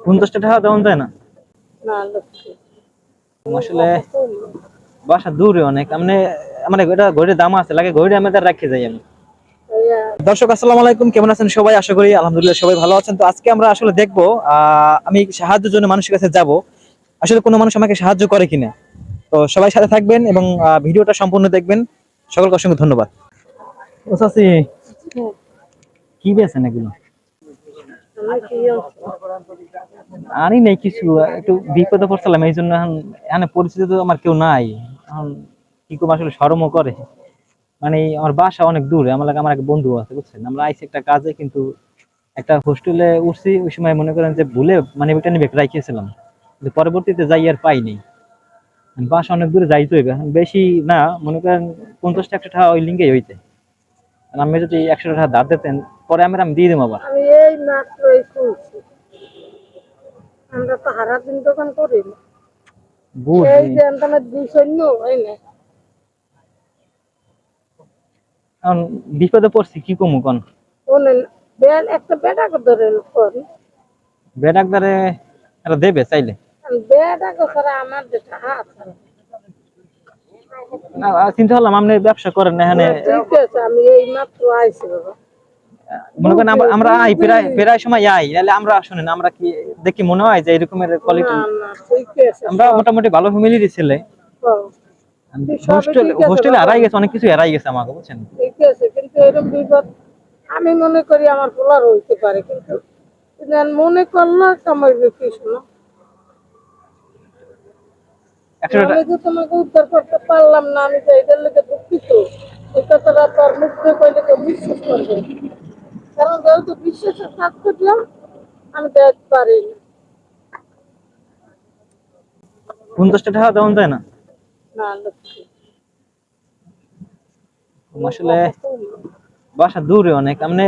পঞ্চাশটা টাকা দেওয়া যায় না? আসলে বাসা দূরে অনেক মানে মানে এটা ঘড়ির দাম আছে লাগে ঘড়ি আমাদের রাখে যাই আমি। দর্শক আসসালামু আলাইকুম কেমন আছেন সবাই? আশা করি আলহামদুলিল্লাহ সবাই ভালো আছেন। তো আজকে আমরা আসলে দেখব আহ, আমি সাহায্যের জন্য মানুষের কাছে যাব। আসলে কোনো মানুষ আমাকে সাহায্য করে কিনা? তো সবাই সাথে থাকবেন এবং ভিডিওটা সম্পূর্ণ দেখবেন। সকলকে অসংখ্য ধন্যবাদ। ও চাচি কি বেছেন এগুলো? আমি আনি নেই কিছু, একটু বিপদে পড়ছিলাম, এই জন্য এখন এখানে পরিচিত তো আমার কেউ নাই। এখন কি করব, আসলে সরমও করে। মানে আমার বাসা অনেক দূরে, আমার আমার এক বন্ধু আছে, বুঝছেন? আমরা আইছি একটা কাজে, কিন্তু একটা হোস্টেলে উঠছি, ওই সময় মনে করেন যে ভুলে মানে ওইটা নিয়ে রাখিয়েছিলাম কিন্তু পরবর্তীতে যাই আর পাইনি বাসা অনেক দূরে যাইতে হইবে বেশি না, মনে করেন পঞ্চাশটা, একশো টাকা ওই লিঙ্কে হইতে। আপনি যদি একশো টাকা ধার দিতেন, পরে আমি আমি দিয়ে দেবো আবার। আমি এই মাত্র এই খুলছি আমরা তো হারা দিন দোকান করি না। এই যে আমার দুই সৈন্য এই না। বিপদে পড়ছি কি কমু কোন? বেল একটা বেটাকে ধরে কোন বেডাকদারে এটা দেবে চাইলে? বেটাকে ছাড়া আমার যেটা হাত চিন্তা করলাম আপনি ব্যবসা করেন না এখানে ঠিক আছে আমি এই মাত্র আইছি বাবা। মনে করেন আমরা- আই প্রায় প্রায় সময় আই। নাহলে আমরা শুনেন আমরা কি দেখি মনে হয় যে এরকমের কোয়ালিটি আমরা মোটামুটি ভালো ফ্যামিলির ছেলে। হোস্টেল হোস্টেলে হারাই গেছে অনেক কিছু হারাই গেছে আমাকে বুঝছেন? ঠিক আছে কিন্তু এরকম বিপদ আমি মনে করি আমার পোলার হইতে পারে কিন্তু মনে করলে কামাইবে কি শোনো? আমি তো তোমাকে উদ্ধার করতে পারলাম না আমি তো এটার লেগে দুঃখিত এই কথাটা তোর মুখে কইলে কেউ বিশ্বাস কারণ যেহেতু বিশ্বাসের করলাম আমি দেখতে পারি পঞ্চাশটা টাকা দেওয়া যায় না? আসলে বাসা দূরে অনেক। মানে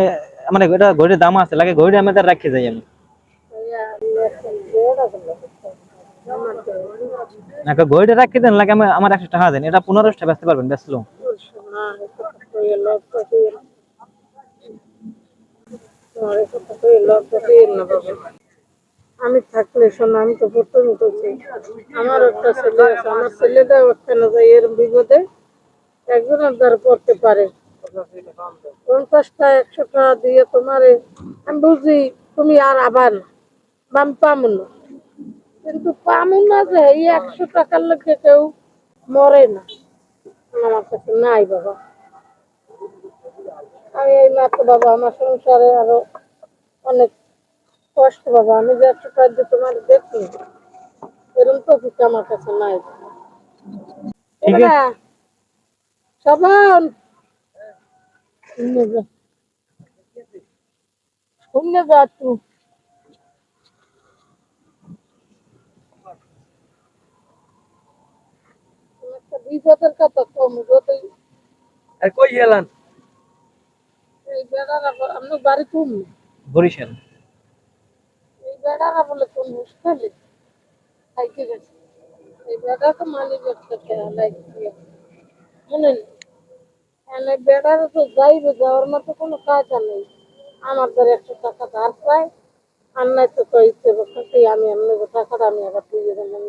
মানে এটা ঘড়ির দাম আছে লাগে ঘড়ি আমাদের রাখে যাই আমি। না ঘড়িটা রাখে দেন লাগে আমার একশো টাকা দেন। এটা পনেরোশটা বেচতে পারবেন বেচলো আমি থাকলে শোনো, আমি তো প্রথমে করছি আমার একটা ছেলে আছে, আমার ছেলেটাও একটা না যায় এর বিপদে একজনের দ্বারা পড়তে পারে। পঞ্চাশটা একশো টাকা দিয়ে তোমারে, আমি বুঝি তুমি আর আবার বাম পামু না। কিন্তু পামু না যে এই একশো টাকার লোকে কেউ মরে না। আমার কাছে নাই বাবা। আমি এই মাত্র বাবা আমার সংসারে আরও অনেক কষ্ট বাবা। আমি যে একশো টাকা দিয়ে তোমার দেখি এরকম তো কিছু আমার কাছে নাই। সবান যা তুই বিপদের কথা কম যদি আর কই গেলেন এই বেড়ারা ব- বাড়ি কোন? বরিশাল। এই বেড়ারা বলে কোন হোস্টেলে খাইতে গেছে? এই বেড়া তো মালিক একটা লাগছে শুনেন এনে বেড়ারা তো যাইবে যাওয়ার মতো কোনো কায়দা নেই। আমার দ্বারা একশো টাকা ধার পায় আর নাই তো কইতে আমি এমনি টাকাটা আমি আবার দিয়ে দেবেন